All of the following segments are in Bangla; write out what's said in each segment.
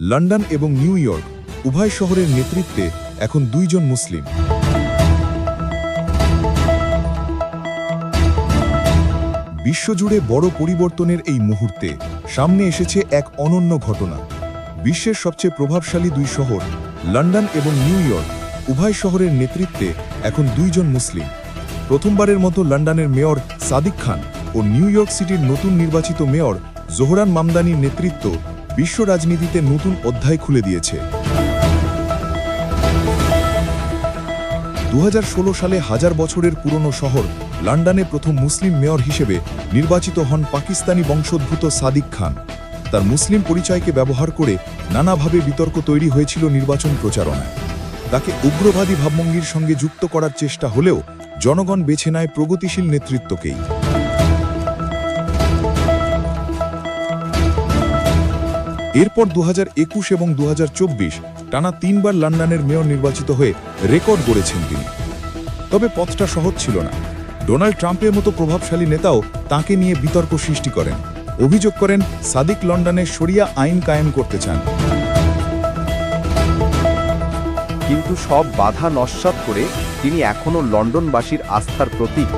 লন্ডন এবং নিউ ইয়র্ক উভয় শহরের নেতৃত্বে এখন দুইজন মুসলিম। বিশ্বজুড়ে বড় পরিবর্তনের এই মুহূর্তে সামনে এসেছে এক অনন্য ঘটনা। বিশ্বের সবচেয়ে প্রভাবশালী দুই শহর, লন্ডন এবং নিউ ইয়র্ক, উভয় শহরের নেতৃত্বে এখন দুইজন মুসলিম। প্রথমবারের মতো লন্ডনের মেয়র সাদিক খান ও নিউ ইয়র্ক সিটির নতুন নির্বাচিত মেয়র জোহরান মামদানির নেতৃত্ব বিশ্ব রাজনীতিতে নতুন অধ্যায় খুলে দিয়েছে। দু হাজার ষোলো সালে হাজার বছরের পুরনো শহর লন্ডনে প্রথম মুসলিম মেয়র হিসেবে নির্বাচিত হন পাকিস্তানি বংশোদ্ভূত সাদিক খান। তার মুসলিম পরিচয়কে ব্যবহার করে নানাভাবে বিতর্ক তৈরি হয়েছিল নির্বাচন প্রচারণায়। তাকে উগ্রবাদী ভাবভঙ্গির সঙ্গে যুক্ত করার চেষ্টা হলেও জনগণ বেছে নেয় প্রগতিশীল নেতৃত্বকেই। এরপর দু একুশ এবং দু হাজার চব্বিশ টানা তিনবার লন্ডনের মেয়র নির্বাচিত হয়ে রেকর্ড গড়েছেন তিনি। তবে পথটা সহজ ছিল না। ডোনাল্ড ট্রাম্পের মতো প্রভাবশালী নেতাও তাকে নিয়ে বিতর্ক সৃষ্টি করেন। অভিযোগ করেন, সাদিক লন্ডনে শরিয়া আইন কায়েম করতে চান। কিন্তু সব বাধা নস্যাৎ করে তিনি এখনও লন্ডনবাসীর আস্থার প্রতীক।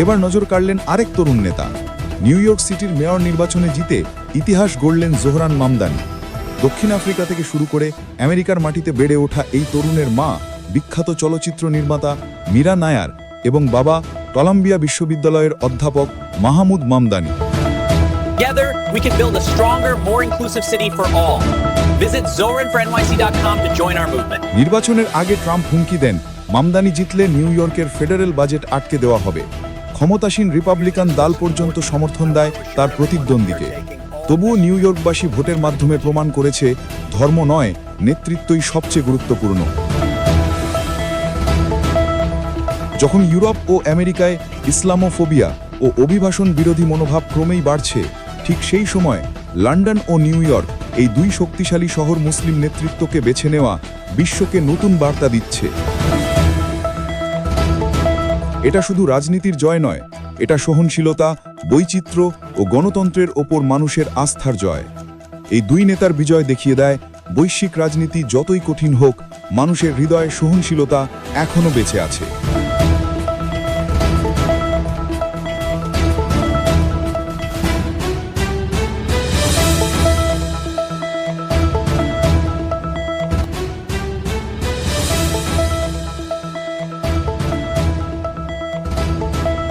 এবার নজর কাড়লেন আরেক তরুণ নেতা। নিউ ইয়র্ক সিটির মেয়র নির্বাচনে জিতে ইতিহাস গড়লেন জোহরান মামদানি। দক্ষিণ আফ্রিকা থেকে শুরু করে আমেরিকার মাটিতে বেড়ে ওঠা এই তরুণের মা বিখ্যাত চলচ্চিত্র নির্মাতা মীরা নায়ার এবং বাবা কলাম্বিয়া বিশ্ববিদ্যালয়ের অধ্যাপক Mahmud Mamdani. Together, we can build a stronger, more inclusive city for all. Visit zoranfornyc.com to join our movement. নির্বাচনের আগে ট্রাম্প হুমকি দেন। মামদানি জিতলে নিউ ইয়র্কের ফেডারেল বাজেট আটকে দেওয়া হবে। ক্ষমতাসীন রিপাবলিকান দল পর্যন্ত সমর্থন দেয় তার প্রতিদ্বন্দ্বীকে। তবুও নিউ ইয়র্কবাসী ভোটের মাধ্যমে প্রমাণ করেছে, ধর্ম নয়, নেতৃত্বই সবচেয়ে গুরুত্বপূর্ণ। যখন ইউরোপ ও আমেরিকায় ইসলামোফোবিয়া ও অভিবাসন বিরোধী মনোভাব ক্রমেই বাড়ছে, ঠিক সেই সময় লন্ডন ও নিউ ইয়র্ক এই দুই শক্তিশালী শহর মুসলিম নেতৃত্বকে বেছে নেওয়া বিশ্বকে নতুন বার্তা দিচ্ছে। এটা শুধু রাজনীতির জয় নয়, এটা সহনশীলতা, বৈচিত্র্য ও গণতন্ত্রের ওপর মানুষের আস্থার জয়। এই দুই নেতার বিজয় দেখিয়ে দেয়, বৈশ্বিক রাজনীতি যতই কঠিন হোক, মানুষের হৃদয়ে সহনশীলতা এখনও বেঁচে আছে।